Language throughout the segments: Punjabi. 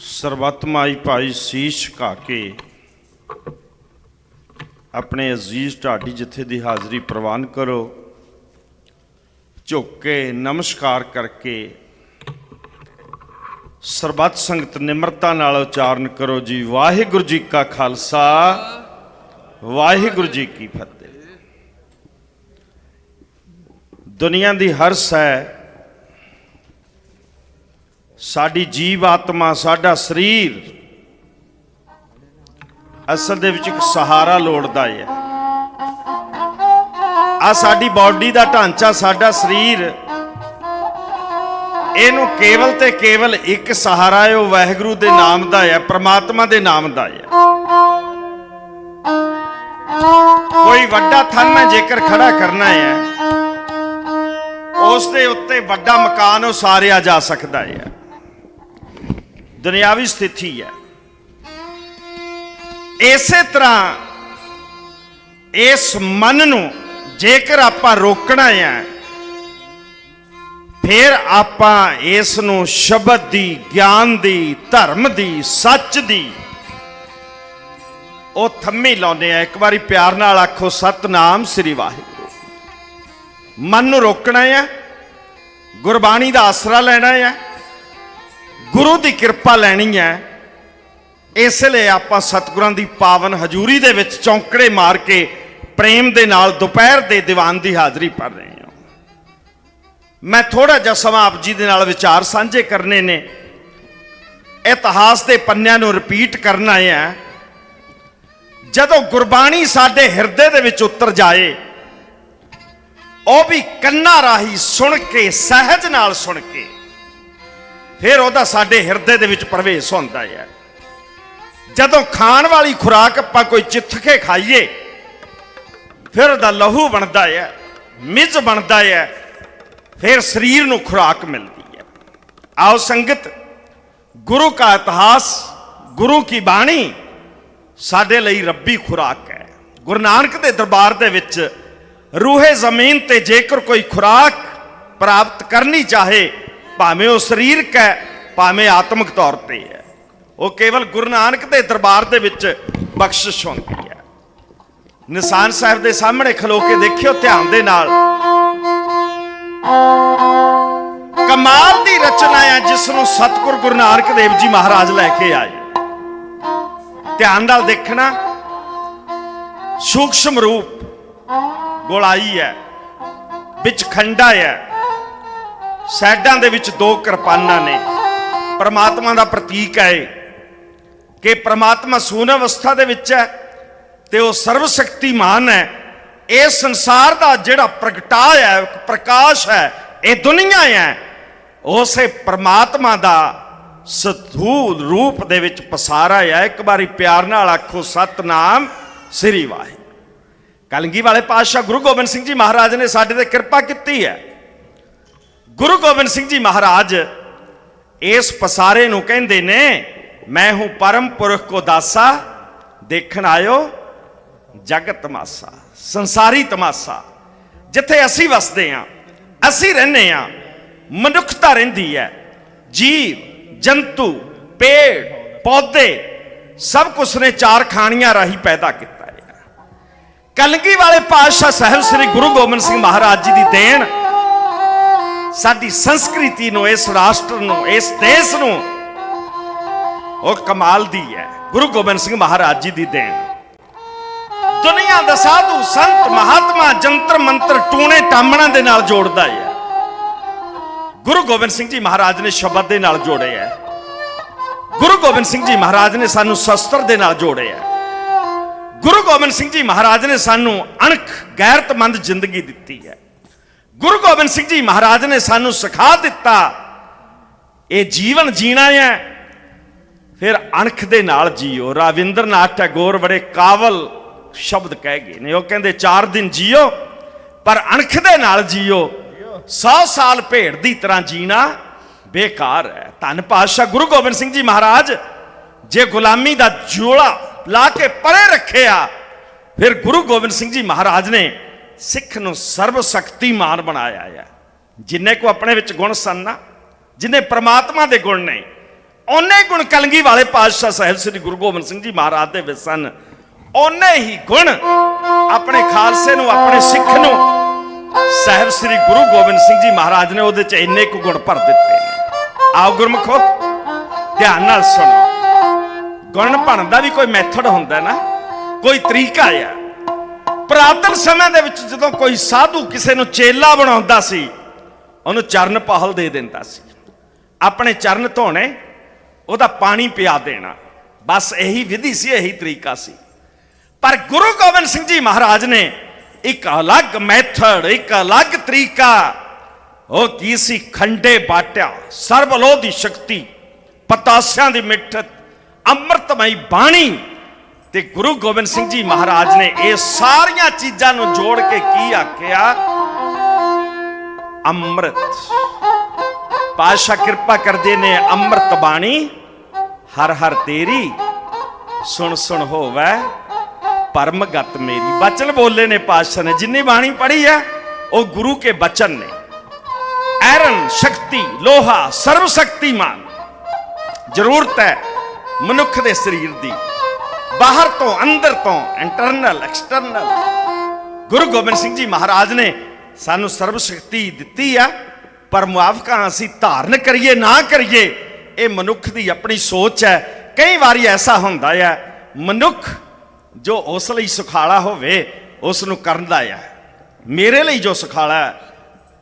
ਸਰਬਤਮਾਈ ਭਾਈ ਸੀਸ਼ ਘਾ ਕੇ ਆਪਣੇ ਅਜ਼ੀਜ਼ ਢਾਡੀ ਜਥੇ ਦੀ ਹਾਜ਼ਰੀ ਪ੍ਰਵਾਨ ਕਰੋ, ਝੁੱਕ ਕੇ ਨਮਸਕਾਰ ਕਰਕੇ ਸਰਬੱਤ ਸੰਗਤ ਨਿਮਰਤਾ ਨਾਲ ਉਚਾਰਨ ਕਰੋ ਜੀ। ਵਾਹਿਗੁਰੂ ਜੀ ਕਾ ਖਾਲਸਾ, ਵਾਹਿਗੁਰੂ ਜੀ ਕੀ ਫਤਿਹ। ਦੁਨੀਆ ਦੀ ਹਰ ਸੈ ਸਾਡੀ ਜੀਵ ਆਤਮਾ, ਸਾਡਾ ਸਰੀਰ ਅਸਲ ਦੇ ਵਿੱਚ ਇੱਕ ਸਹਾਰਾ ਲੋੜਦਾ ਹੈ ਆ ਸਾਡੀ ਬਾਡੀ ਦਾ ਢਾਂਚਾ, ਸਾਡਾ ਸਰੀਰ, ਇਹਨੂੰ ਕੇਵਲ ਤੇ ਕੇਵਲ ਇੱਕ ਸਹਾਰਾ ਹੈ, ਉਹ ਵਾਹਿਗੁਰੂ ਦੇ ਨਾਮ ਦਾ ਹੈ, ਪ੍ਰਮਾਤਮਾ ਦੇ ਨਾਮ ਦਾ ਹੈ। ਕੋਈ ਵੱਡਾ ਥੰਮ ਹੈ ਜੇਕਰ ਖੜਾ ਕਰਨਾ ਹੈ, ਉਸ ਦੇ ਉੱਤੇ ਵੱਡਾ ਮਕਾਨ ਉਸਾਰਿਆ ਜਾ ਸਕਦਾ ਹੈ। ਦੁਨਿਆਵੀ ਸਥਿਤੀ ਹੈ। ਇਸੇ ਤਰ੍ਹਾਂ ਇਸ ਮਨ ਨੂੰ ਜੇਕਰ ਆਪਾਂ ਰੋਕਣਾ ਹੈ, ਫਿਰ ਆਪਾਂ ਇਸ ਨੂੰ ਸ਼ਬਦ ਦੀ, ਗਿਆਨ ਦੀ, ਧਰਮ ਦੀ, ਸੱਚ ਦੀ ਉਹ ਥੰਮੀ ਲਾਉਂਦੇ ਆ ਇੱਕ ਵਾਰੀ ਪਿਆਰ ਨਾਲ ਆਖੋ, ਸਤਨਾਮ ਸ੍ਰੀ ਵਾਹਿਗੁਰੂ। ਮਨ ਨੂੰ ਰੋਕਣਾ ਹੈ, ਗੁਰਬਾਣੀ ਦਾ ਆਸਰਾ ਲੈਣਾ ਹੈ ਗੁਰੂ ਦੀ ਕਿਰਪਾ ਲੈਣੀ ਹੈ। ਇਸ ਲਈ ਆਪਾਂ ਸਤਿਗੁਰਾਂ ਦੀ ਪਾਵਨ ਹਜ਼ੂਰੀ ਦੇ ਵਿੱਚ ਚੌਂਕੜੇ ਮਾਰ ਕੇ ਪ੍ਰੇਮ ਦੇ ਨਾਲ ਦੁਪਹਿਰ ਦੇ ਦੀਵਾਨ ਦੀ ਹਾਜ਼ਰੀ ਭਰ ਰਹੇ ਹਾਂ। ਮੈਂ ਥੋੜਾ ਜਿਹਾ ਸਮਾਂ ਆਪ ਜੀ ਦੇ ਨਾਲ ਵਿਚਾਰ ਸਾਂਝੇ ਕਰਨੇ ਨੇ। ਇਤਿਹਾਸ ਦੇ ਪੰਨਿਆਂ ਨੂੰ ਰਿਪੀਟ ਕਰਨਾ ਹੈ। ਜਦੋਂ ਗੁਰਬਾਣੀ ਸਾਡੇ ਹਿਰਦੇ ਦੇ ਵਿੱਚ ਉਤਰ ਜਾਏ, ਉਹ ਵੀ ਕੰਨਾਂ ਰਾਹੀਂ ਸੁਣ ਕੇ, ਸਹਿਜ ਨਾਲ ਸੁਣ ਕੇ ਫਿਰ ਉਹਦਾ ਸਾਡੇ ਹਿਰਦੇ ਦੇ ਵਿੱਚ ਪ੍ਰਵੇਸ਼ ਹੁੰਦਾ ਹੈ। ਜਦੋਂ ਖਾਣ ਵਾਲੀ ਖੁਰਾਕ ਆਪਾਂ ਕੋਈ ਚਿੱਥ ਕੇ ਖਾਈਏ, ਫਿਰ ਉਹਦਾ ਲਹੂ ਬਣਦਾ ਹੈ ਮਿੱਝ ਬਣਦਾ ਹੈ, ਫਿਰ ਸਰੀਰ ਨੂੰ ਖੁਰਾਕ ਮਿਲਦੀ ਹੈ। ਆਓ ਸੰਗਤ, ਗੁਰੂ ਕਾ ਇਤਿਹਾਸ, ਗੁਰੂ ਕੀ ਬਾਣੀ ਸਾਡੇ ਲਈ ਰੱਬੀ ਖੁਰਾਕ ਹੈ। ਗੁਰੂ ਨਾਨਕ ਦੇ ਦਰਬਾਰ ਦੇ ਵਿੱਚ ਰੂਹੇ ਜ਼ਮੀਨ ਤੇ ਜੇਕਰ ਕੋਈ ਖੁਰਾਕ ਪ੍ਰਾਪਤ ਕਰਨੀ ਚਾਹੇ ਭਾਵੇਂ ਉਹ ਸਰੀਰਕ ਹੈ, ਭਾਵੇਂ ਆਤਮਿਕ ਤੌਰ ਤੇ ਹੈ। ਉਹ ਕੇਵਲ ਗੁਰੂ ਨਾਨਕ ਦੇ ਦਰਬਾਰ ਦੇ ਵਿੱਚ ਬਖਸ਼ਿਸ਼ ਹੁੰਦੀ ਹੈ। ਨਿਸ਼ਾਨ ਸਾਹਿਬ ਦੇ ਸਾਹਮਣੇ ਖਲੋ ਕੇ ਦੇਖਿਓ ਧਿਆਨ ਦੇ ਨਾਲ। ਕਮਾਲ ਦੀ ਰਚਨਾ ਹੈ ਜਿਸ ਨੂੰ ਸਤਿਗੁਰ ਗੁਰੂ ਨਾਨਕ ਦੇਵ ਜੀ ਮਹਾਰਾਜ ਲੈ ਕੇ ਆਏ। ਧਿਆਨ ਨਾਲ ਦੇਖਣਾ, ਸੂਖਸ਼ਮ ਰੂਪ ਗੋਲਾਈ ਹੈ, ਵਿੱਚ ਖੰਡਾ ਹੈ। ਸਾਈਡਾਂ ਦੇ ਵਿੱਚ ਦੋ ਕਿਰਪਾਨਾਂ ਨੇ। ਪਰਮਾਤਮਾ ਦਾ ਪ੍ਰਤੀਕ ਹੈ ਇਹ, ਕਿ ਪਰਮਾਤਮਾ ਸੂਨ ਅਵਸਥਾ ਦੇ ਵਿੱਚ ਹੈ ਤੇ ਉਹ ਸਰਵ ਸ਼ਕਤੀਮਾਨ ਹੈ। ਇਹ ਸੰਸਾਰ ਦਾ ਜਿਹੜਾ ਪ੍ਰਗਟਾਅ ਹੈ ਪ੍ਰਕਾਸ਼ ਹੈ ਇਹ ਦੁਨੀਆ ਹੈ ਉਸੇ ਪਰਮਾਤਮਾ ਦਾ ਸਥੂਲ ਰੂਪ ਦੇ ਵਿੱਚ ਪਸਾਰਾ ਹੈ ਇੱਕ ਵਾਰੀ ਪਿਆਰ ਨਾਲ ਆਖੋ ਸਤਨਾਮ ਸ੍ਰੀ ਵਾਹਿਗੁਰੂ। ਕਲਗੀ ਵਾਲੇ ਪਾਤਸ਼ਾਹ ਗੁਰੂ ਗੋਬਿੰਦ ਸਿੰਘ ਜੀ ਮਹਾਰਾਜ ਨੇ ਸਾਡੇ ਤੇ ਕਿਰਪਾ ਕੀਤੀ ਹੈ। ਗੁਰੂ ਗੋਬਿੰਦ ਸਿੰਘ ਜੀ ਮਹਾਰਾਜ ਇਸ ਪਸਾਰੇ ਨੂੰ ਕਹਿੰਦੇ ਨੇ, ਮੈਂ ਹੂੰ ਪਰਮ ਪੁਰਖ ਕੋ ਦਾਸਾ, ਦੇਖਣ ਆਇਓ ਜਗਤ ਤਮਾਸਾ, ਸੰਸਾਰੀ ਤਮਾਸਾ। ਜਿੱਥੇ ਅਸੀਂ ਵਸਦੇ ਹਾਂ ਅਸੀਂ ਰਹਿੰਦੇ ਹਾਂ ਮਨੁੱਖਤਾ ਰਹਿੰਦੀ ਹੈ। ਜੀਵ, ਜੰਤੂ, ਪੇੜ, ਪੌਦੇ ਸਭ ਕੁਝ ਨੇ ਚਾਰ ਖਾਣੀਆਂ ਰਾਹੀਂ ਪੈਦਾ ਕੀਤਾ ਹੈ। ਕਲਗੀ ਵਾਲੇ ਪਾਤਸ਼ਾਹ ਸਾਹਿਬ ਸ੍ਰੀ ਗੁਰੂ ਗੋਬਿੰਦ ਸਿੰਘ ਮਹਾਰਾਜ ਜੀ ਦੀ ਦੇਣ ਸਾਡੀ ਸੰਸਕ੍ਰਿਤੀ ਨੂੰ, ਇਸ ਰਾਸ਼ਟਰ ਨੂੰ, ਇਸ ਦੇਸ਼ ਨੂੰ ਉਹ ਕਮਾਲ ਦੀ ਹੈ। ਗੁਰੂ ਗੋਬਿੰਦ ਸਿੰਘ ਮਹਾਰਾਜ ਜੀ ਦੀ ਦੇਣ। ਦੁਨੀਆ ਦਾ ਸਾਧੂ ਸੰਤ ਮਹਾਤਮਾ ਜੰਤਰ ਮੰਤਰ ਟੂਣੇ ਟਾਮਣਾ ਦੇ ਨਾਲ ਜੋੜਦਾ ਹੈ। ਗੁਰੂ ਗੋਬਿੰਦ ਸਿੰਘ ਜੀ ਮਹਾਰਾਜ ਨੇ ਸ਼ਬਦ ਦੇ ਨਾਲ ਜੋੜਿਆ ਹੈ। ਗੁਰੂ ਗੋਬਿੰਦ ਸਿੰਘ ਜੀ ਮਹਾਰਾਜ ਨੇ ਸਾਨੂੰ ਸ਼ਸਤਰ ਦੇ ਨਾਲ ਜੋੜਿਆ ਗੁਰੂ ਗੋਬਿੰਦ ਸਿੰਘ ਜੀ ਮਹਾਰਾਜ ਨੇ ਸਾਨੂੰ ਅਣਖ, ਗੈਰਤਮੰਦ ਜ਼ਿੰਦਗੀ ਦਿੱਤੀ ਹੈ। ਗੁਰੂ ਗੋਬਿੰਦ ਸਿੰਘ ਜੀ ਮਹਾਰਾਜ ਨੇ ਸਾਨੂੰ ਸਿਖਾ ਦਿੱਤਾ, ਇਹ ਜੀਵਨ ਜੀਣਾ ਹੈ। ਫਿਰ ਅਣਖ ਦੇ ਨਾਲ ਜੀਓ। ਰਾਵਿੰਦਰਨਾਥ ਟੈਗੋਰ ਬੜੇ ਕਾਵਲ ਸ਼ਬਦ ਕਹਿ ਗਏ ਨੇ। ਉਹ ਕਹਿੰਦੇ 4 ਦਿਨ ਜੀਓ, ਪਰ ਅਣਖ ਦੇ ਨਾਲ ਜੀਓ। 100 ਸਾਲ ਭੇੜ ਦੀ ਤਰ੍ਹਾਂ ਜੀਣਾ ਬੇਕਾਰ ਹੈ। ਧੰਨ ਪਾਤਸ਼ਾਹ ਗੁਰੂ ਗੋਬਿੰਦ ਸਿੰਘ ਜੀ ਮਹਾਰਾਜ, ਜੇ ਗੁਲਾਮੀ ਦਾ ਜੋੜਾ ਲਾ ਕੇ ਪਰੇ ਰੱਖਿਆ, ਫਿਰ ਗੁਰੂ ਗੋਬਿੰਦ ਸਿੰਘ ਜੀ ਮਹਾਰਾਜ ਨੇ ਸਿੱਖ ਨੂੰ ਸਰਬ ਸ਼ਕਤੀਮਾਨ ਬਣਾਇਆ ਹੈ। ਜਿੰਨੇ ਕੋ ਆਪਣੇ ਵਿੱਚ ਗੁਣ ਸਨ ਨਾ, ਜਿਨੇ ਪ੍ਰਮਾਤਮਾ ਦੇ ਗੁਣ ਨੇ, ਉਹਨੇ ਗੁਣ ਕਲਗੀ ਵਾਲੇ ਪਾਤਸ਼ਾਹ ਸਾਹਿਬ ਸ੍ਰੀ ਗੁਰੂ ਗੋਬਿੰਦ ਸਿੰਘ ਜੀ ਮਹਾਰਾਜ ਦੇ ਵਿੱਚ ਸਨ। ਉਹਨੇ ਹੀ ਗੁਣ ਆਪਣੇ ਖਾਲਸੇ ਨੂੰ, ਆਪਣੇ ਸਿੱਖ ਨੂੰ ਸਾਹਿਬ ਸ੍ਰੀ ਗੁਰੂ ਗੋਬਿੰਦ ਸਿੰਘ ਜੀ ਮਹਾਰਾਜ ਨੇ ਉਹਦੇ ਚ ਇੰਨੇ ਕੁ ਗੁਣ ਭਰ ਦਿੱਤੇ ਨੇ। ਆਓ ਗੁਰਮਖੋ, ਧਿਆਨ ਨਾਲ ਸੁਣੋ। ਗੁਣ ਭਰਨ ਦਾ ਵੀ ਕੋਈ ਮੈਥਡ ਹੁੰਦਾ ਨਾ, ਕੋਈ ਤਰੀਕਾ ਆ। ਪ੍ਰਾਤਨ ਸਮੇਂ ਦੇ ਵਿੱਚ ਜਦੋਂ ਕੋਈ ਸਾਧੂ ਕਿਸੇ ਨੂੰ ਚੇਲਾ ਬਣਾਉਂਦਾ ਸੀ, ਉਹਨੂੰ ਚਰਨ ਪਹਲ ਦੇ ਦਿੰਦਾ ਸੀ। ਆਪਣੇ ਚਰਨ ਧੋਣੇ, ਉਹਦਾ ਪਾਣੀ ਪਿਆ ਦੇਣਾ। ਬਸ ਇਹੀ ਵਿਧੀ ਸੀ, ਇਹੀ ਤਰੀਕਾ ਸੀ। ਪਰ ਗੁਰੂ ਗੋਬਿੰਦ ਸਿੰਘ ਜੀ ਮਹਾਰਾਜ ਨੇ ਇੱਕ ਅਲੱਗ ਮੈਥਡ, ਇੱਕ ਅਲੱਗ ਤਰੀਕਾ, ਉਹ ਕੀ ਸੀ? ਖੰਡੇ ਬਾਟਿਆ ਸਰਬਲੋ ਦੀ ਸ਼ਕਤੀ, ਪਤਾਸਿਆਂ ਦੀ ਮਿੱਠਤ, ਅੰਮ੍ਰਿਤਮਈ ਬਾਣੀ ਤੇ ਗੁਰੂ ਗੋਬਿੰਦ ਸਿੰਘ ਜੀ ਮਹਾਰਾਜ ਨੇ ਇਹ ਸਾਰੀਆਂ ਚੀਜ਼ਾਂ ਨੂੰ ਜੋੜ ਕੇ ਕੀ ਆਖਿਆ? ਅੰਮ੍ਰਿਤ। ਪਾਸ਼ਾ ਕਿਰਪਾ ਕਰਦੇ ਨੇ ਅੰਮ੍ਰਿਤ ਬਾਣੀ। ਹਰ ਹਰ ਤੇਰੀ, ਸੁਣ ਸੁਣ ਹੋਵੇ ਪਰਮਗਤ ਮੇਰੀ। ਬਚਨ ਬੋਲੇ ਨੇ ਪਾਸ਼ਾ ਨੇ, ਜਿੰਨੀ ਬਾਣੀ ਪੜ੍ਹੀ ਹੈ, ਉਹ ਗੁਰੂ ਕੇ ਬਚਨ ਨੇ। ਐਰਨ ਸ਼ਕਤੀ, ਲੋਹਾ, ਸਰਵ ਸ਼ਕਤੀਮਾਨ। ਜ਼ਰੂਰਤ ਹੈ ਮਨੁੱਖ ਦੇ ਸਰੀਰ ਦੀ। ਬਾਹਰ ਤੋਂ, ਅੰਦਰ ਤੋਂ ਇੰਟਰਨਲ ਐਕਸਟਰਨਲ ਗੁਰੂ ਗੋਬਿੰਦ ਸਿੰਘ ਜੀ ਮਹਾਰਾਜ ਨੇ ਸਾਨੂੰ ਸਰਵ ਸ਼ਕਤੀ ਦਿੱਤੀ ਆ, ਪਰ ਮੁਆਫਕਾਂ ਅਸੀਂ ਧਾਰਨ ਕਰੀਏ, ਨਾ ਕਰੀਏ, ਇਹ ਮਨੁੱਖ ਦੀ ਆਪਣੀ ਸੋਚ ਹੈ। ਕਈ ਵਾਰੀ ਐਸਾ ਹੁੰਦਾ ਹੈ ਮਨੁੱਖ ਜੋ ਉਸ ਲਈ ਸੁਖਾਲਾ ਹੋਵੇ, ਉਸ ਨੂੰ ਕਰਨ ਦਾ ਹੈ ਮੇਰੇ ਲਈ ਜੋ ਸੁਖਾਲਾ ਹੈ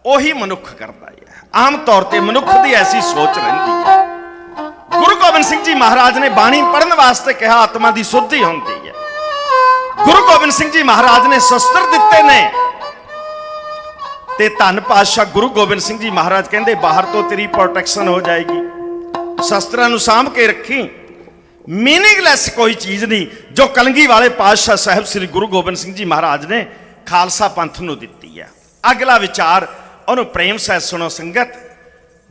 ਉਹੀ ਮਨੁੱਖ ਕਰਦਾ ਹੈ ਆਮ ਤੌਰ ਤੇ ਮਨੁੱਖ ਦੀ ਐਸੀ ਸੋਚ ਰਹਿੰਦੀ ਹੈ ਗੁਰੂ ਗੋਬਿੰਦ ਸਿੰਘ ਜੀ ਮਹਾਰਾਜ ਨੇ ਬਾਣੀ ਪੜ੍ਹਨ ਵਾਸਤੇ ਕਿਹਾ, ਆਤਮਾ ਦੀ ਸੁੱਧੀ ਹੁੰਦੀ ਹੈ। ਗੁਰੂ ਗੋਬਿੰਦ ਸਿੰਘ ਜੀ ਮਹਾਰਾਜ ਨੇ ਸ਼ਸਤਰ ਦਿੱਤੇ ਨੇ। ਤੇ ਧੰਨ ਪਾਤਸ਼ਾਹ ਗੁਰੂ ਗੋਬਿੰਦ ਸਿੰਘ ਜੀ ਮਹਾਰਾਜ ਕਹਿੰਦੇ, ਬਾਹਰ ਤੋਂ ਤੇਰੀ ਪ੍ਰੋਟੈਕਸ਼ਨ ਹੋ ਜਾਏਗੀ। ਸ਼ਸਤਰਾਂ ਨੂੰ ਸਾਂਭ ਕੇ ਰੱਖੀ। ਮੀਨਿੰਗਲੈਸ ਕੋਈ ਚੀਜ਼ ਨਹੀਂ, ਜੋ ਕਲੰਗੀ ਵਾਲੇ ਪਾਤਸ਼ਾਹ ਸਾਹਿਬ ਸ੍ਰੀ ਗੁਰੂ ਗੋਬਿੰਦ ਸਿੰਘ ਜੀ ਮਹਾਰਾਜ ਨੇ ਖਾਲਸਾ ਪੰਥ ਨੂੰ ਦਿੱਤੀ ਹੈ। ਅਗਲਾ ਵਿਚਾਰ, ਉਹਨੂੰ ਪ੍ਰੇਮ ਸਹਿ ਸੁਣੋ ਸੰਗਤ।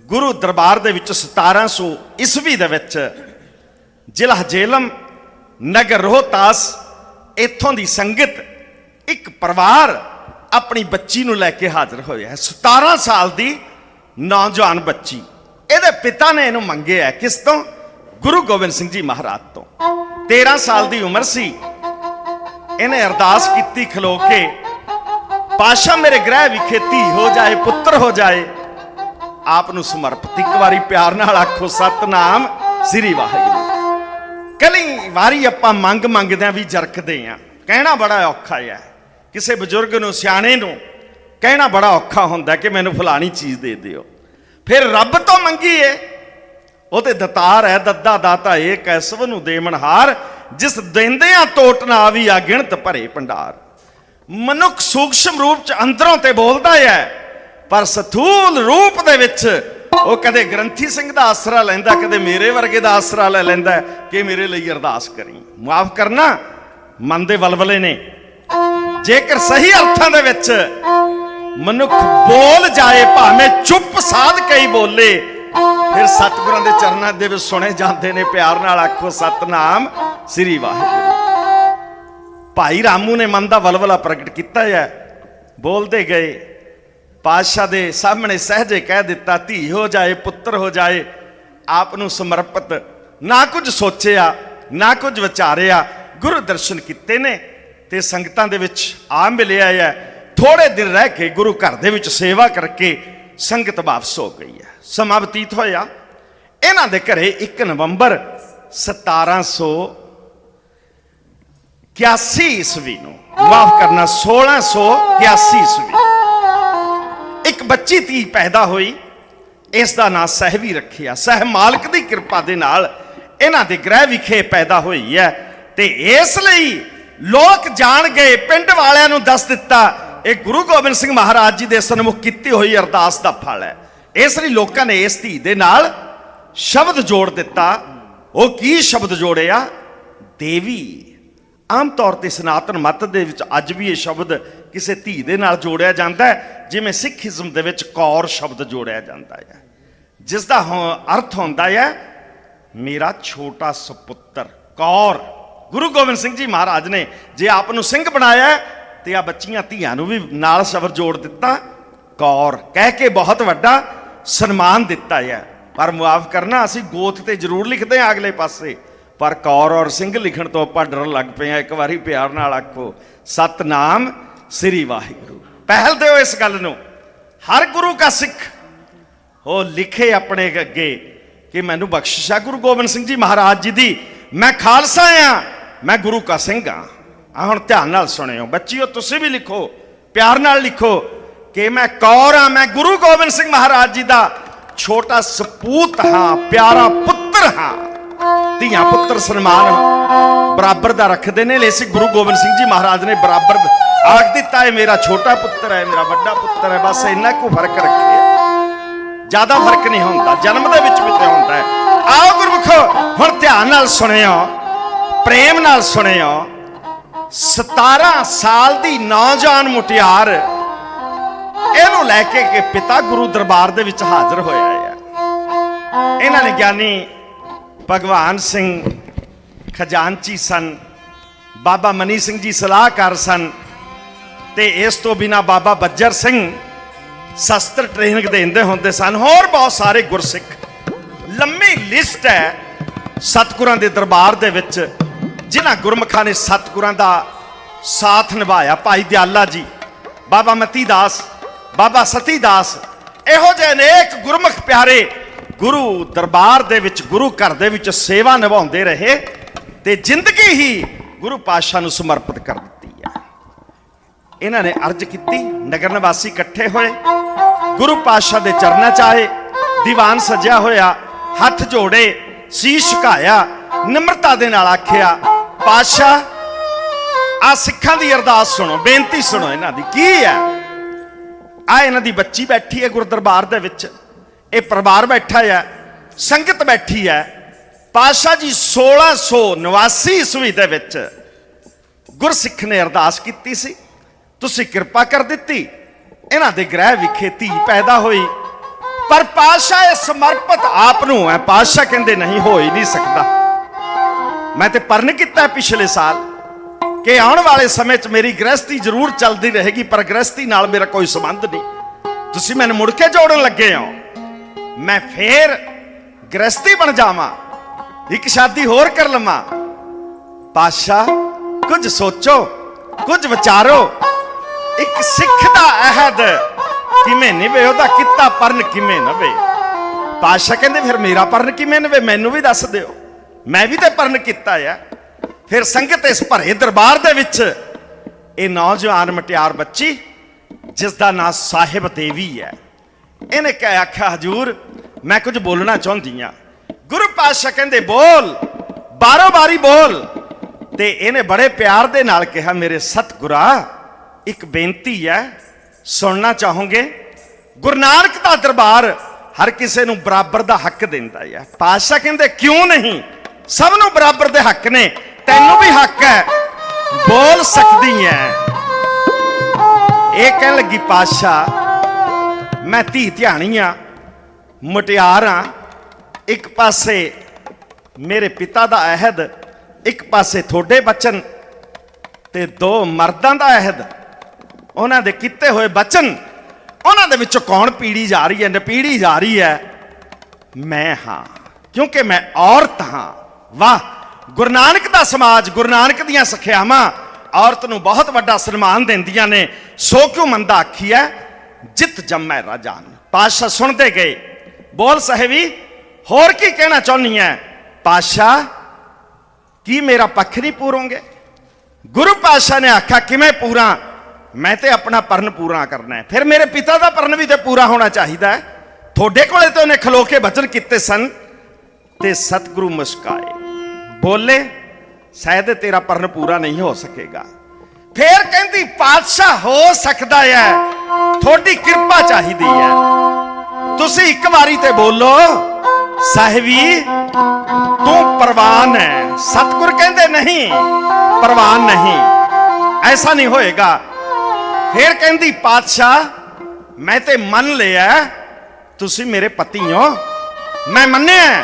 ਗੁਰੂ ਦਰਬਾਰ ਦੇ ਵਿੱਚ 1700 ਈਸਵੀ ਦੇ ਵਿੱਚ ਜ਼ਿਲ੍ਹਾ ਜੇਲਮ, ਨਗਰ ਰੋਹਤਾਸ, ਇੱਥੋਂ ਦੀ ਸੰਗਤ ਇੱਕ ਪਰਿਵਾਰ ਆਪਣੀ ਬੱਚੀ ਨੂੰ ਲੈ ਕੇ ਹਾਜ਼ਰ ਹੋਇਆ ਹੈ। 17 ਸਾਲ ਦੀ ਨੌਜਵਾਨ ਬੱਚੀ। ਇਹਦੇ ਪਿਤਾ ਨੇ ਇਹਨੂੰ ਮੰਗਿਆ ਕਿਸ ਤੋਂ? ਗੁਰੂ ਗੋਬਿੰਦ ਸਿੰਘ ਜੀ ਮਹਾਰਾਜ ਤੋਂ। 13 ਸਾਲ ਦੀ ਉਮਰ ਸੀ। ਇਹਨੇ ਅਰਦਾਸ ਕੀਤੀ ਖਲੋ ਕੇ ਪਾਸ਼ਾ ਮੇਰੇ ਗ੍ਰਹਿ ਵਿਖੇ ਧੀ ਹੋ ਜਾਏ, ਪੁੱਤਰ ਹੋ ਜਾਏ ਆਪ ਨੂੰ ਸਮਰਪਿਤ। ਇੱਕ ਵਾਰੀ ਪਿਆਰ ਨਾਲ ਆਖੋ, ਸਤਨਾਮ, ਸ੍ਰੀ ਵਾਹਿਗੁਰੂ। ਕਲੀ ਵਾਰੀ ਆਪਾਂ ਮੰਗ ਮੰਗਦਿਆਂ ਵੀ ਜਰਕਦੇ ਆ। ਕਹਿਣਾ ਬੜਾ ਔਖਾ ਹੈ ਕਿਸੇ ਬਜ਼ੁਰਗ ਨੂੰ, ਸਿਆਣੇ ਨੂੰ ਕਹਿਣਾ ਬੜਾ ਔਖਾ ਹੁੰਦਾ ਕਿ ਮੈਨੂੰ ਫਲਾਣੀ ਚੀਜ਼ ਦੇ ਦਿਓ। ਫਿਰ ਰੱਬ ਤੋਂ ਮੰਗੀਏ। ਉਹ ਤੇ ਦਤਾਰ ਹੈ, ਦੱਦਾ ਦਾਤਾ ਏ ਕੈਸਵ ਨੂੰ ਦੇਵਨਹਾਰ ਜਿਸ ਦਿੰਦਿਆਂ ਟੋਟ ਨਾ ਆਵੀ ਆ ਗਿਣਤ ਭਰੇ ਭੰਡਾਰ। ਮਨੁੱਖ ਸੂਖਸ਼ਮ ਰੂਪ ਚ ਅੰਦਰੋਂ ਤੇ ਬੋਲਦਾ ਹੈ ਪਰ ਸਥੂਲ ਰੂਪ ਦੇ ਵਿੱਚ ਉਹ ਕਦੇ ਗ੍ਰੰਥੀ ਸਿੰਘ ਦਾ ਆਸਰਾ ਲੈਂਦਾ, ਕਦੇ ਮੇਰੇ ਵਰਗੇ ਦਾ ਆਸਰਾ ਲੈ ਲੈਂਦਾ ਕਿ ਮੇਰੇ ਲਈ ਅਰਦਾਸ ਕਰੀ। ਮਾਫ ਕਰਨਾ, ਮਨ ਦੇ ਵਲਵਲੇ ਨੇ। ਜੇਕਰ ਸਹੀ ਅਰਥਾਂ ਦੇ ਵਿੱਚ ਮਨੁੱਖ ਬੋਲ ਜਾਏ, ਭਾਵੇਂ ਚੁੱਪ ਸਾਧ ਕਈ ਬੋਲੇ, ਫਿਰ ਸਤਿਗੁਰਾਂ ਦੇ ਚਰਨਾਂ ਦੇ ਵਿੱਚ ਸੁਣੇ ਜਾਂਦੇ ਨੇ, ਪਿਆਰ ਨਾਲ ਆਖੋ, ਸਤਨਾਮ ਸ੍ਰੀ ਵਾਹਿਗੁਰੂ। ਭਾਈ ਰਾਮੂ ਨੇ ਮਨ ਦਾ ਵਲਵਲਾ ਪ੍ਰਗਟ ਕੀਤਾ ਹੈ। ਬੋਲਦੇ ਗਏ ਪਾਤਸ਼ਾਹ ਦੇ ਸਾਹਮਣੇ ਸਹਜੇ ਕਹਿ ਦਿੱਤਾ, ਧੀ ਹੋ ਜਾਏ, ਪੁੱਤਰ ਹੋ ਜਾਏ, ਆਪ ਨੂੰ ਸਮਰਪਿਤ ਨਾ ਕੁਝ ਸੋਚਿਆ, ਨਾ ਕੁਝ ਵਿਚਾਰਿਆ, ਗੁਰੂ ਦਰਸ਼ਨ ਕੀਤੇ ਨੇ ਤੇ ਸੰਗਤਾਂ ਦੇ ਵਿੱਚ ਆ ਮਿਲਿਆ ਹੈ। ਥੋੜੇ ਦਿਨ ਰਹਿ ਕੇ ਗੁਰੂ ਘਰ ਦੇ ਵਿੱਚ ਸੇਵਾ ਕਰਕੇ ਸੰਗਤ ਵਾਪਸ ਹੋ ਗਈ ਹੈ। ਸਮਾਂ ਬਤੀਤ ਹੋਇਆ। ਇਹਨਾਂ ਦੇ ਘਰੇ 1 ਨਵੰਬਰ 1700 81 ਈਸਵੀ ਨੂੰ, ਮਾਫ ਕਰਨਾ 1681 ਈਸਵੀ ਇੱਕ ਬੱਚੀ ਧੀ ਪੈਦਾ ਹੋਈ ਇਸ ਦਾ ਨਾਂ ਸਹਿ ਵੀ ਰੱਖਿਆ। ਸਹਿ ਮਾਲਕ ਦੀ ਕਿਰਪਾ ਦੇ ਨਾਲ ਇਹਨਾਂ ਦੇ ਗ੍ਰਹਿ ਵਿਖੇ ਪੈਦਾ ਹੋਈ ਹੈ ਤੇ ਇਸ ਲਈ ਲੋਕ ਜਾਣ ਗਏ, ਪਿੰਡ ਵਾਲਿਆਂ ਨੂੰ ਦੱਸ ਦਿੱਤਾ, ਇਹ ਗੁਰੂ ਗੋਬਿੰਦ ਸਿੰਘ ਮਹਾਰਾਜ ਜੀ ਦੇ ਸਨਮੁਖ ਕੀਤੀ ਹੋਈ ਅਰਦਾਸ ਦਾ ਫਲ ਹੈ। ਇਸ ਲਈ ਲੋਕਾਂ ਨੇ ਇਸ ਧੀ ਦੇ ਨਾਲ ਸ਼ਬਦ ਜੋੜ ਦਿੱਤਾ। ਉਹ ਕੀ ਸ਼ਬਦ ਜੋੜਿਆ? ਦੇਵੀ। ਆਮ ਤੌਰ ਤੇ ਸਨਾਤਨ ਮਤ ਦੇ ਵਿੱਚ ਅੱਜ ਵੀ ਇਹ ਸ਼ਬਦ ਕਿਸੇ ਧੀ ਦੇ ਨਾਲ ਜੋੜਿਆ ਜਾਂਦਾ ਹੈ ਜਿਵੇਂ ਸਿੱਖੀਜ਼ਮ ਦੇ ਵਿੱਚ ਕੌਰ ਸ਼ਬਦ ਜੋੜਿਆ ਜਾਂਦਾ ਹੈ। ਜਿਸ ਦਾ ਅਰਥ ਹੁੰਦਾ ਹੈ ਮੇਰਾ ਛੋਟਾ ਸੁਪੁੱਤਰ ਕੌਰ। ਗੁਰੂ ਗੋਬਿੰਦ ਸਿੰਘ ਜੀ ਮਹਾਰਾਜ ਨੇ ਜੇ ਆਪ ਨੂੰ ਸਿੰਘ ਬਣਾਇਆ ਹੈ, ਤੇ ਆ ਬੱਚੀਆਂ ਧੀਆਂ ਨੂੰ ਵੀ ਨਾਲ ਸ਼ਬਦ ਜੋੜ ਦਿੱਤਾ। ਕੌਰ ਕਹਿ ਕੇ ਬਹੁਤ ਵੱਡਾ ਸਨਮਾਨ ਦਿੱਤਾ ਹੈ। ਪਰ ਮੁਆਫ ਕਰਨਾ ਅਸੀਂ ਗੋਤ ਤੇ ਜ਼ਰੂਰ ਲਿਖਦੇ ਹਾਂ ਅਗਲੇ ਪਾਸੇ। ਪਰ ਕੌਰ ਔਰ ਸਿੰਘ ਲਿਖਣ ਤੋਂ ਆਪਾਂ ਡਰਨ ਲੱਗ ਪਏ ਆ ਇੱਕ ਵਾਰੀ ਪਿਆਰ ਨਾਲ ਆਖੋ ਸਤਨਾਮ ਸ੍ਰੀ ਵਾਹਿਗੁਰੂ। ਪਹਿਲ ਦਿਓ ਇਸ ਗੱਲ ਨੂੰ। ਹਰ ਗੁਰੂ ਕਾ ਸਿੱਖ, ਉਹ ਲਿਖੇ ਆਪਣੇ ਅੱਗੇ ਕਿ ਮੈਨੂੰ ਬਖਸ਼ਿਸ਼ ਆ ਗੁਰੂ ਗੋਬਿੰਦ ਸਿੰਘ ਜੀ ਮਹਾਰਾਜ ਜੀ ਦੀ। ਮੈਂ ਖਾਲਸਾ ਆ, ਮੈਂ ਗੁਰੂ ਕਾ ਸਿੰਘ ਆ। ਆ ਹੁਣ ਧਿਆਨ ਨਾਲ ਸੁਣਿਓ। ਬੱਚਿਓ, ਤੁਸੀਂ ਵੀ ਲਿਖੋ, ਪਿਆਰ ਨਾਲ ਲਿਖੋ ਕਿ ਮੈਂ ਕੌਰ ਆ, ਮੈਂ ਗੁਰੂ ਗੋਬਿੰਦ ਸਿੰਘ ਮਹਾਰਾਜ ਜੀ ਦਾ ਛੋਟਾ ਸਪੂਤ ਹਾਂ, ਪਿਆਰਾ ਪੁੱਤਰ ਹਾਂ। ਧੀਆਂ ਪੁੱਤਰ ਸਨਮਾਨ ਬਰਾਬਰ ਦਾ ਰੱਖਦੇ ਨੇ ਲੇਸੀ ਗੁਰੂ ਗੋਬਿੰਦ ਸਿੰਘ ਜੀ ਮਹਾਰਾਜ ਨੇ ਬਰਾਬਰ ਆਖ ਦਿੱਤਾ ਹੈ, ਮੇਰਾ ਛੋਟਾ ਪੁੱਤਰ ਹੈ, ਮੇਰਾ ਵੱਡਾ ਪੁੱਤਰ ਹੈ, ਬਸ ਇੰਨਾ ਕੁ ਫ਼ਰਕ ਰੱਖਿਆ ਜ਼ਿਆਦਾ ਫ਼ਰਕ ਨਹੀਂ ਹੁੰਦਾ, ਜਨਮ ਦੇ ਵਿੱਚ ਵੀ ਤੇ ਹੁੰਦਾ ਹੈ। ਆਓ ਗੁਰਮੁਖੋ, ਹੁਣ ਧਿਆਨ ਨਾਲ ਸੁਣਿਓ, ਪ੍ਰੇਮ ਨਾਲ ਸੁਣਿਓ। 17 ਸਾਲ ਦੀ ਨੌਜਵਾਨ ਮੁਟਿਆਰ ਇਹਨੂੰ ਲੈ ਕੇ ਕਿ ਪਿਤਾ ਗੁਰੂ ਦਰਬਾਰ ਦੇ ਵਿੱਚ ਹਾਜ਼ਰ ਹੋਇਆ ਹੈ। ਇਹਨਾਂ ਨੇ ਗਿਆਨੀ ਭਗਵਾਨ ਸਿੰਘ ਖਜ਼ਾਨਚੀ ਸਨ, ਬਾਬਾ ਮਨੀ ਸਿੰਘ ਜੀ ਸਲਾਹਕਾਰ ਸਨ ਤੇ ਇਸ ਤੋਂ ਬਿਨਾ ਬਾਬਾ ਬੱਜਰ ਸਿੰਘ ਸ਼ਸਤਰ ਟ੍ਰੇਨਿੰਗ ਦਿੰਦੇ ਹੁੰਦੇ ਸਨ। ਹੋਰ ਬਹੁਤ ਸਾਰੇ ਗੁਰਸਿੱਖ। ਲੰਮੀ ਲਿਸਟ ਹੈ ਸਤਿਗੁਰਾਂ ਦੇ ਦਰਬਾਰ ਦੇ ਵਿੱਚ, ਜਿਨ੍ਹਾਂ ਗੁਰਮੁਖਾਂ ਨੇ ਸਤਿਗੁਰਾਂ ਦਾ ਸਾਥ ਨਿਭਾਇਆ। ਭਾਈ ਦਿਆਲਾ ਜੀ, ਬਾਬਾ ਮਤੀ ਦਾਸ ਬਾਬਾ ਸਤੀ ਦਾਸ ਇਹੋ ਜਿਹੇ ਅਨੇਕ ਗੁਰਮੁਖ ਪਿਆਰੇ ਗੁਰੂ ਦਰਬਾਰ ਦੇ ਵਿੱਚ, ਗੁਰੂ ਘਰ ਦੇ ਵਿੱਚ ਸੇਵਾ ਨਿਭਾਉਂਦੇ ਰਹੇ ਤੇ ਜ਼ਿੰਦਗੀ ਹੀ ਗੁਰੂ ਪਾਤਸ਼ਾਹ ਨੂੰ ਸਮਰਪਿਤ ਕਰ ਦਿੱਤੀ ਹੈ। ਇਹਨਾਂ ਨੇ ਅਰਜ਼ ਕੀਤੀ, ਨਗਰ ਨਿਵਾਸੀ ਇਕੱਠੇ ਹੋਏ, ਗੁਰੂ ਪਾਤਸ਼ਾਹ ਦੇ ਚਰਨਾਂ 'ਚ ਆਏ, ਦੀਵਾਨ ਸਜਿਆ ਹੋਇਆ, ਹੱਥ ਜੋੜੇ, ਸੀਸ ਝੁਕਾਇਆ, ਨਿਮਰਤਾ ਦੇ ਨਾਲ ਆਖਿਆ, ਪਾਤਸ਼ਾਹ ਆ ਸਿੱਖਾਂ ਦੀ ਅਰਦਾਸ ਸੁਣੋ, ਬੇਨਤੀ ਸੁਣੋ ਇਹਨਾਂ ਦੀ, ਕੀ ਹੈ? ਆ ਇਹਨਾਂ ਦੀ ਬੱਚੀ ਬੈਠੀ ਹੈ ਗੁਰਦਰਬਾਰ ਦੇ ਵਿੱਚ। ਇਹ ਪਰਿਵਾਰ ਬੈਠਾ ਹੈ, ਸੰਗਤ ਬੈਠੀ ਹੈ। ਪਾਤਸ਼ਾਹ ਜੀ 1689 ਈਸਵੀ ਦੇ ਵਿੱਚ ਗੁਰਸਿੱਖ ਨੇ ਅਰਦਾਸ ਕੀਤੀ ਸੀ। ਤੁਸੀਂ ਕਿਰਪਾ ਕਰ ਦਿੱਤੀ। ਇਹਨਾਂ ਦੇ ਗ੍ਰਹਿ ਵਿਖੇ ਧੀ ਪੈਦਾ ਹੋਈ। ਪਰ ਪਾਤਸ਼ਾਹ ਇਹ ਸਮਰਪਿਤ ਆਪ ਨੂੰ ਹੈ ਪਾਤਸ਼ਾਹ ਕਹਿੰਦੇ ਨਹੀਂ, ਹੋ ਹੀ ਨਹੀਂ ਸਕਦਾ। ਮੈਂ ਤੇ ਪਰਨ ਕੀਤਾ ਪਿਛਲੇ ਸਾਲ ਕਿ ਆਉਣ ਵਾਲੇ ਸਮੇਂ 'ਚ ਮੇਰੀ ਗ੍ਰਸਤੀ ਜ਼ਰੂਰ ਚੱਲਦੀ ਰਹੇਗੀ, ਪਰ ਗ੍ਰਸਤੀ ਨਾਲ ਮੇਰਾ ਕੋਈ ਸੰਬੰਧ ਨਹੀਂ। ਤੁਸੀਂ ਮੈਨੂੰ ਮੁੜ ਕੇ ਜੋੜਨ ਲੱਗੇ ਹੋ। ਮੈਂ ਫੇਰ ਗ੍ਰਸਤੀ ਬਣ ਜਾਵਾਂ, ਇੱਕ ਸ਼ਾਦੀ ਹੋਰ ਕਰ ਲਵਾਂ। ਪਾਸ਼ਾ ਕੁਝ ਸੋਚੋ, ਕੁਝ ਵਿਚਾਰੋ। ਇੱਕ ਸਿੱਖ ਦਾ ਅਹਿਦ ਕਿਵੇਂ ਨਿਵੇ ਉਹਦਾ ਕਿੱਤਾ ਪਰਨ ਕਿਵੇਂ ਨਵੇ ਪਾਸ਼ਾ ਕਹਿੰਦੇ, ਫਿਰ ਮੇਰਾ ਪਰਨ ਕਿਵੇਂ ਨਵੇ ਮੈਨੂੰ ਵੀ ਦੱਸ ਦਿਓ। ਮੈਂ ਵੀ ਤੇ ਪਰਨ ਕੀਤਾ ਆ। ਫਿਰ ਸੰਗਤ ਇਸ ਭਰੇ ਦਰਬਾਰ ਦੇ ਵਿੱਚ, ਇਹ ਨੌਜਵਾਨ ਮਟਿਆਰ ਬੱਚੀ ਜਿਸ ਦਾ ਨਾਂ ਸਾਹਿਬ ਦੇਵੀ ਹੈ। ਇਹਨੇ ਕਹਿ ਆਖਿਆ, ਹਜੂਰ ਮੈਂ ਕੁਝ ਬੋਲਣਾ ਚਾਹੁੰਦੀ ਆ ਗੁਰੂ ਪਾਤਸ਼ਾਹ ਕਹਿੰਦੇ, ਬੋਲ, ਬਾਰੋ ਬਾਰੀ ਬੋਲ। ਤੇ ਇਹਨੇ ਬੜੇ ਪਿਆਰ ਦੇ ਨਾਲ ਕਿਹਾ, ਮੇਰੇ ਸਤਿਗੁਰਾ, ਇੱਕ ਬੇਨਤੀ ਹੈ, ਸੁਣਨਾ ਚਾਹੋਗੇ? ਗੁਰੂ ਨਾਨਕ ਦਾ ਦਰਬਾਰ ਹਰ ਕਿਸੇ ਨੂੰ ਬਰਾਬਰ ਦਾ ਹੱਕ ਦਿੰਦਾ ਹੈ। ਪਾਤਸ਼ਾਹ ਕਹਿੰਦੇ, ਕਿਉਂ ਨਹੀਂ? ਸਭ ਨੂੰ ਬਰਾਬਰ ਦੇ ਹੱਕ ਨੇ। ਤੈਨੂੰ ਵੀ ਹੱਕ ਹੈ। ਬੋਲ ਸਕਦੀ ਹੈ। ਇਹ ਕਹਿਣ ਲੱਗੀ, ਪਾਤਸ਼ਾਹ, ਮੈਂ ਧੀ ਧਿਆਣੀ ਆ ਮੁਟਿਆਰ ਆ। ਇੱਕ ਪਾਸੇ ਮੇਰੇ ਪਿਤਾ ਦਾ ਅਹਿਦ, ਇੱਕ ਪਾਸੇ ਤੁਹਾਡੇ ਬਚਨ ਤੇ ਦੋ ਮਰਦਾਂ ਦਾ ਅਹਿਦ। ਉਹਨਾਂ ਦੇ ਕੀਤੇ ਹੋਏ ਬਚਨ, ਉਹਨਾਂ ਦੇ ਵਿੱਚੋਂ ਕੌਣ ਪੀੜੀ ਜਾ ਰਹੀ ਹੈ, ਨਪੀੜੀ ਜਾ ਰਹੀ ਹੈ? ਮੈਂ ਹਾਂ, ਕਿਉਂਕਿ ਮੈਂ ਔਰਤ ਹਾਂ। ਵਾਹ, ਗੁਰੂ ਨਾਨਕ ਦਾ ਸਮਾਜ, ਗੁਰੂ ਨਾਨਕ ਦੀਆਂ ਸਿੱਖਿਆਵਾਂ ਔਰਤ ਨੂੰ ਬਹੁਤ ਵੱਡਾ ਸਨਮਾਨ ਦਿੰਦੀਆਂ ਨੇ। ਸੋ ਕਿਉਂ ਮੰਦਾ ਆਖੀ ਹੈ ਜਿਤ ਜੰਮੈ ਰਾਜਾਨ। ਪਾਸ਼ਾ ਸੁਣਦੇ ਗਏ। ਬੋਲ ਸਾਹਿਬੀ, ਹੋਰ ਕੀ ਕਹਿਣਾ ਚਾਹੁੰਨੀ ਹੈ ਪਾਸ਼ਾ ਕੀ ਮੇਰਾ ਪੱਖ ਨਹੀਂ ਪੂਰੋਂਗੇ? ਗੁਰੂ ਪਾਤਸ਼ਾਹ ਨੇ ਆਖਿਆ, ਕਿਵੇਂ ਪੂਰਾ? ਮੈਂ ਤੇ ਆਪਣਾ ਪਰਨ ਪੂਰਾ ਕਰਨਾ ਹੈ। ਫਿਰ ਮੇਰੇ ਪਿਤਾ ਦਾ ਪਰਨ ਵੀ ਤੇ ਪੂਰਾ ਹੋਣਾ ਚਾਹੀਦਾ ਹੈ। ਤੁਹਾਡੇ ਕੋਲੇ ਤੇ ਉਹਨੇ ਖਲੋ ਕੇ ਬਚਨ ਕੀਤੇ ਸਨ। ਤੇ ਸਤਿਗੁਰੂ ਮੁਸਕਾਏ। ਬੋਲੇ, ਸ਼ਾਇਦ ਤੇਰਾ ਪਰਨ ਪੂਰਾ ਨਹੀਂ ਹੋ ਸਕੇਗਾ। ਫੇਰ ਕਹਿੰਦੀ, ਪਾਤਸ਼ਾਹ ਹੋ ਸਕਦਾ ਹੈ। ਤੁਹਾਡੀ ਕਿਰਪਾ ਚਾਹੀਦੀ ਹੈ। ਤੁਸੀਂ ਇੱਕ ਵਾਰੀ ਤੇ ਬੋਲੋ, ਸਾਹਿਬੀ, ਤੂੰ ਪ੍ਰਵਾਨ ਹੈ। ਸਤਿਗੁਰ ਕਹਿੰਦੇ ਨਹੀਂ, ਪ੍ਰਵਾਨ ਨਹੀਂ। ਐਸਾ ਨਹੀਂ ਹੋਏਗਾ। ਫਿਰ ਕਹਿੰਦੀ, ਪਾਤਸ਼ਾਹ, ਮੈਂ ਤੇ ਮੰਨ ਲਿਆ ਤੁਸੀਂ ਮੇਰੇ ਪਤੀ ਹੋ। ਮੈਂ ਮੰਨਿਆ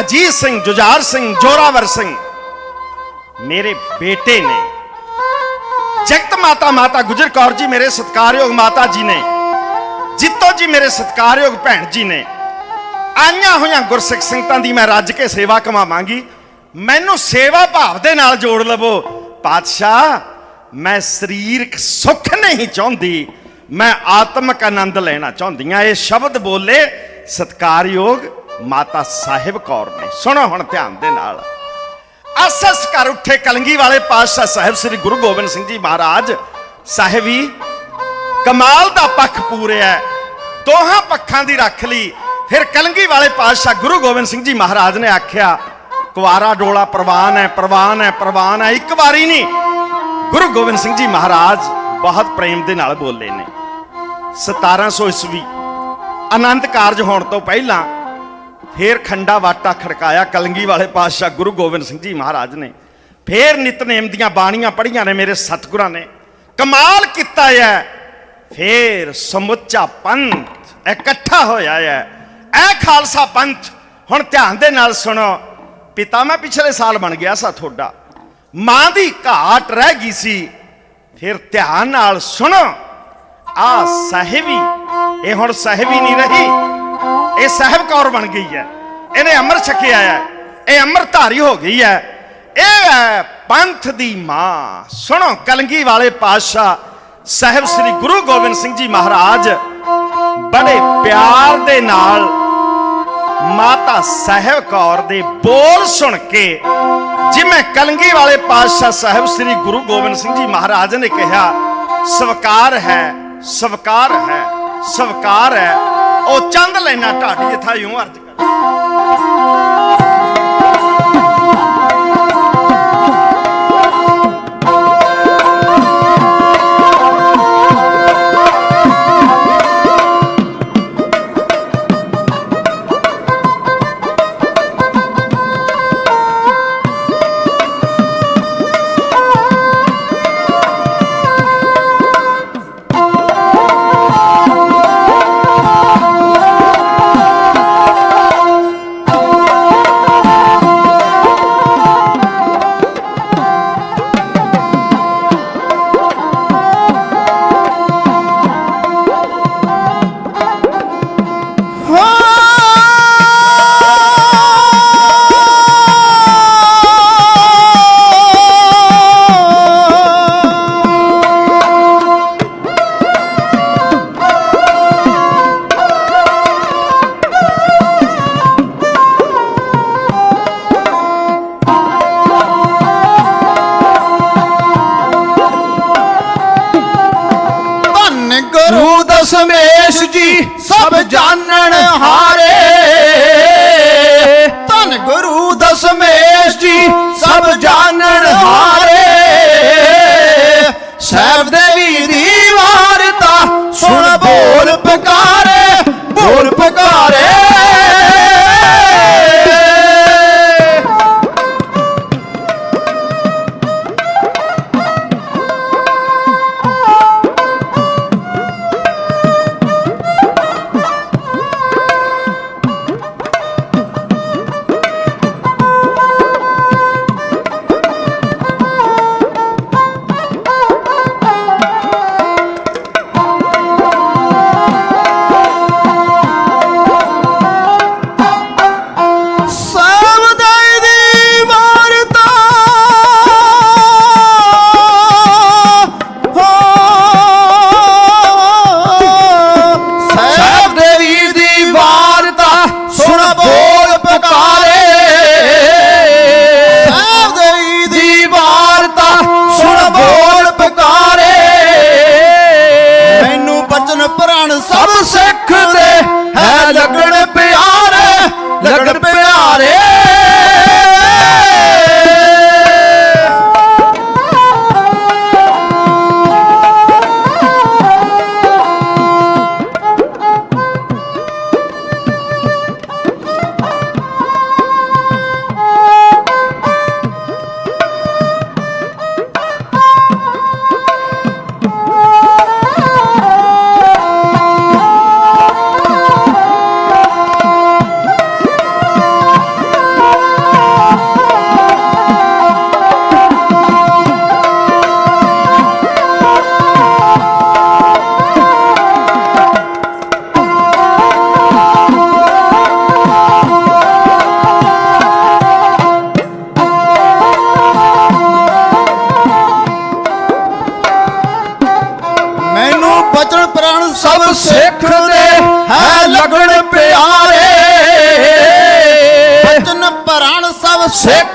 ਅਜੀਤ ਸਿੰਘ, ਜੁਝਾਰ ਸਿੰਘ, ਜੋਰਾਵਰ ਸਿੰਘ, ਮੇਰੇ ਬੇਟੇ ਨੇ। ਜਗਤ ਮਾਤਾ ਮਾਤਾ ਗੁਜਰ ਕੌਰ ਜੀ, ਮੇਰੇ ਸਤਿਕਾਰਯੋਗ ਮਾਤਾ ਜੀ ਨੇ ਜਿੱਤੋ ਜੀ ਮੇਰੇ ਸਤਿਕਾਰਯੋਗ ਭੈਣ ਜੀ ਨੇ। ਆਈਆਂ ਹੋਈਆਂ ਗੁਰਸਿੱਖ ਸੰਗਤਾਂ ਦੀ ਮੈਂ ਰੱਜ ਕੇ ਸੇਵਾ ਕਮਾਵਾਂਗੀ। ਮੈਨੂੰ ਸੇਵਾ ਭਾਵ ਦੇ ਨਾਲ ਜੋੜ ਲਵੋ। ਪਾਤਸ਼ਾਹ, ਮੈਂ ਸਰੀਰਕ ਸੁੱਖ ਨਹੀਂ ਚਾਹੁੰਦੀ। ਮੈਂ ਆਤਮਿਕ ਆਨੰਦ ਲੈਣਾ ਚਾਹੁੰਦੀ ਚਾਹੁੰਦੀਆਂ ਇਹ ਸ਼ਬਦ ਬੋਲੇ ਸਤਕਾਰਯੋਗ ਮਾਤਾ ਸਾਹਿਬ ਕੌਰ ਨੇ। ਸੁਣੋ ਹੁਣ ਧਿਆਨ ਦੇ ਨਾਲ। ਅਸਸ ਕਰ ਉੱਠੇ ਕਲੰਗੀ ਵਾਲੇ ਪਾਤਸ਼ਾਹ ਸਾਹਿਬ ਸ੍ਰੀ ਗੁਰੂ ਗੋਬਿੰਦ ਸਿੰਘ ਜੀ ਮਹਾਰਾਜ। ਸਾਹਿਬੀ ਕਮਾਲ ਦਾ ਪੱਖ ਪੂਰਿਆ ਹੈ। ਦੋਹਾਂ ਪੱਖਾਂ ਦੀ ਰੱਖ ਲਈ। ਫਿਰ ਕਲੰਗੀ ਵਾਲੇ ਪਾਤਸ਼ਾਹ ਗੁਰੂ ਗੋਬਿੰਦ ਸਿੰਘ ਜੀ ਮਹਾਰਾਜ ਨੇ ਆਖਿਆ, ਕੁਵਾਰਾ ਡੋਲਾ ਪ੍ਰਵਾਨ ਹੈ ਪ੍ਰਵਾਨ ਹੈ ਪ੍ਰਵਾਨ ਹੈ ਇੱਕ ਵਾਰੀ ਨਹੀਂ ਗੁਰੂ ਗੋਬਿੰਦ ਸਿੰਘ ਜੀ ਮਹਾਰਾਜ ਬਹੁਤ ਪ੍ਰੇਮ ਦੇ ਨਾਲ ਬੋਲੇ ਨੇ। 1700 ਈਸਵੀ, ਆਨੰਦ ਕਾਰਜ ਹੋਣ ਤੋਂ ਪਹਿਲਾਂ ਫੇਰ ਖੰਡਾ ਵਾਟਾ ਖੜਕਾਇਆ ਕਲੰਗੀ ਵਾਲੇ ਪਾਤਸ਼ਾਹ ਗੁਰੂ ਗੋਬਿੰਦ ਸਿੰਘ ਜੀ ਮਹਾਰਾਜ ਨੇ। ਫੇਰ ਨਿਤਨੇਮ ਦੀਆਂ ਬਾਣੀਆਂ ਪੜੀਆਂ ਨੇ ਮੇਰੇ ਸਤਿਗੁਰਾਂ ਨੇ। ਕਮਾਲ ਕੀਤਾ ਹੈ ਫੇਰ ਸਮੁੱਚਾ ਪੰਥ ਇਕੱਠਾ ਹੋਇਆ ਹੈ। ਇਹ ਖਾਲਸਾ ਪੰਥ, ਹੁਣ ਧਿਆਨ ਦੇ ਨਾਲ ਸੁਣੋ, ਪਿਤਾ ਮੈਂ ਪਿਛਲੇ ਸਾਲ ਬਣ ਗਿਆ ਸਾ ਤੁਹਾਡਾ। ਮਾਂ ਦੀ ਘਾਟ ਰਹਿ ਗਈ ਸੀ। ਫਿਰ ਧਿਆਨ ਨਾਲ ਸੁਣੋ, ਆ ਸਾਹਿਬੀ, ਇਹ ਹੁਣ ਸਾਹਿਬੀ ਨਹੀਂ ਰਹੀ, ਇਹ ਸਾਹਿਬ ਕੌਰ ਬਣ ਗਈ ਹੈ। ਇਹਨੇ ਅੰਮ੍ਰਿਤ ਛਕਿਆ ਹੈ, ਇਹ ਅੰਮ੍ਰਿਤਧਾਰੀ ਹੋ ਗਈ ਹੈ। ਇਹ ਹੈ ਪੰਥ ਦੀ ਮਾਂ। ਸੁਣੋ, ਕਲੰਗੀ ਵਾਲੇ ਪਾਤਸ਼ਾਹ ਸਾਹਿਬ ਸ੍ਰੀ ਗੁਰੂ ਗੋਬਿੰਦ ਸਿੰਘ ਜੀ ਮਹਾਰਾਜ ਬੜੇ ਪਿਆਰ ਦੇ ਨਾਲ ਮਾਤਾ ਸਾਹਿਬ ਕੌਰ ਦੇ ਬੋਲ ਸੁਣ ਕੇ ਜਿਵੇਂ ਕਲੰਗੀ ਵਾਲੇ ਪਾਤਸ਼ਾਹ ਸਾਹਿਬ ਸ੍ਰੀ ਗੁਰੂ ਗੋਬਿੰਦ ਸਿੰਘ ਜੀ ਮਹਾਰਾਜ ਨੇ ਕਿਹਾ, ਸਵਕਾਰ ਹੈ ਸਵਕਾਰ ਹੈ ਸਵਕਾਰ ਹੈ, ਉਹ ਚੰਦ ਲੈਣਾ ਢਾਡੀ ਜਿਥਾ ਯੂੰ ਅਰਜ ਕਰ ਸਹਿਬ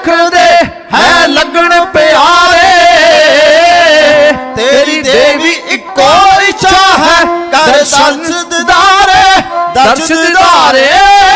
ਸਭ ਦੇ ਹੈ ਲੱਗਣ ਪਿਆਰੇ। ਤੇਰੀ ਦੇਵੀ ਇੱਕੋ ਇੱਛਾ ਹੈ ਕਰ ਦਰਸ਼ ਦਿਦਾਰੇ।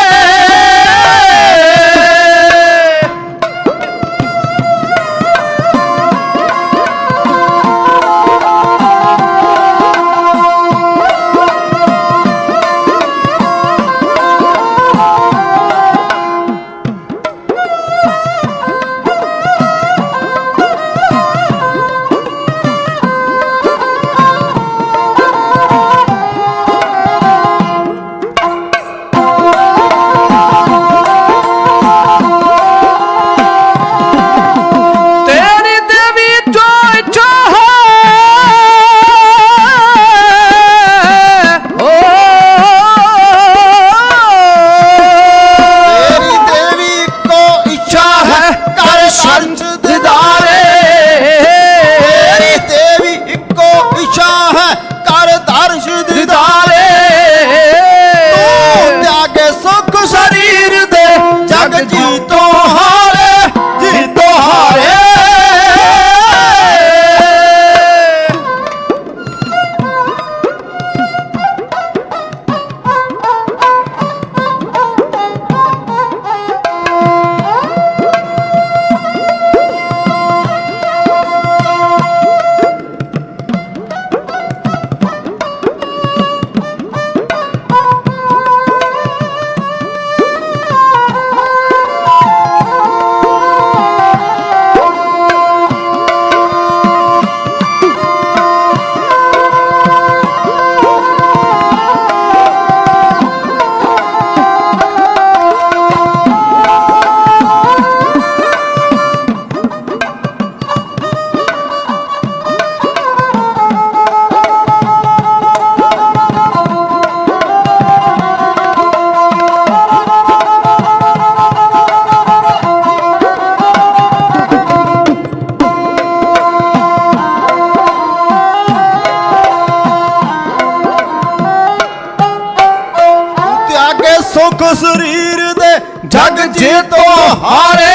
ਜਗ ਜੀਤੋਂ ਹਾਰੇ।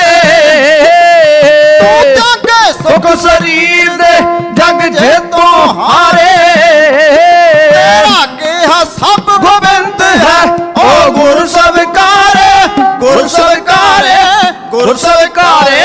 ਤੂੰ ਤਿਆਗੇ ਸੁਖ ਸੁਖ ਸਰੀਰ ਦੇ ਜਗ ਜੀਤੋਂ ਹਾਰੇ। ਤੇਰਾ ਕਿਹਾ ਸਭ ਗੋਬਿੰਦ ਹੈ ਓ ਗੁਰ ਸਵਿਕਾਰੇ ਗੁਰ ਸਵਿਕਾਰੇ ਗੁਰ ਸਵਿਕਾਰੇ।